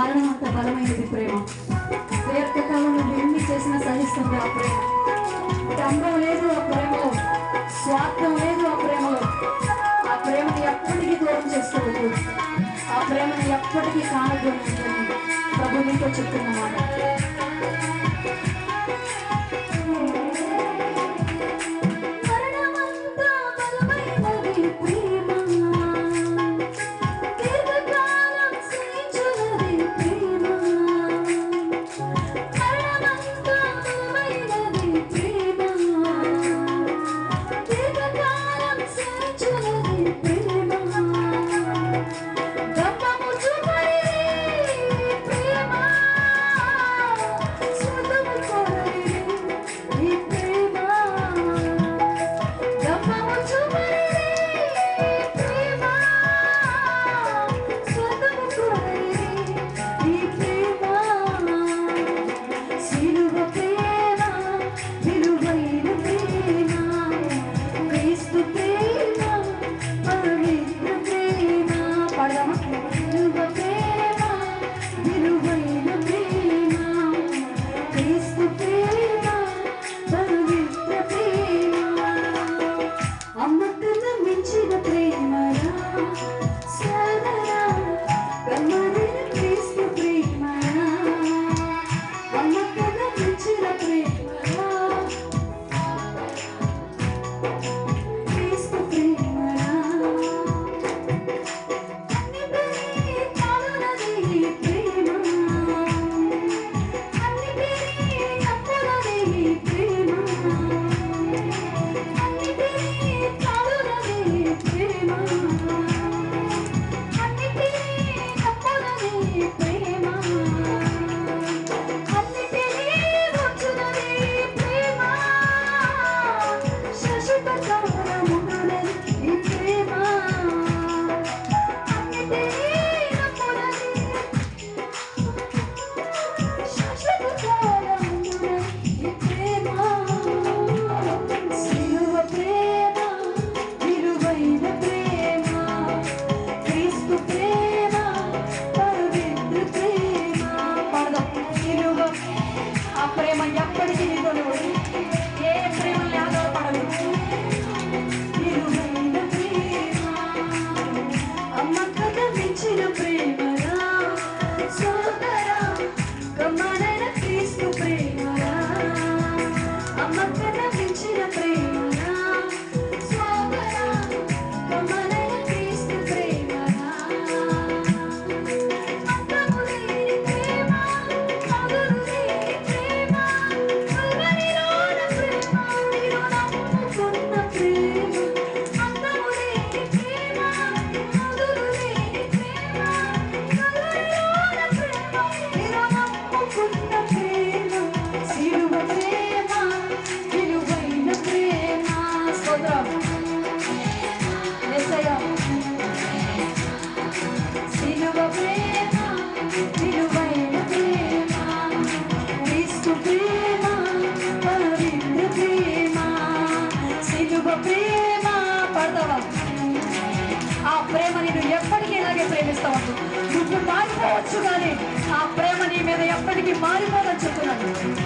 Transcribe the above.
మరణం అంత బలమైనది ప్రేమ. దీర్ఘకాలంలో ఎన్ని చేసినా సహిస్తుంది ఆ ప్రేమ? డంబం లేదు ఆ ప్రేమలో స్వార్థం లేదు ఆ ప్రేమలో. ఆ ప్రేమని ఎప్పటికీ దూరం చేసుకోవద్దు. ఆ ప్రేమని ఎప్పటికీ కానకూడదు ప్రభు నీతో చెప్తున్నమాట 前歯がちょっとなんです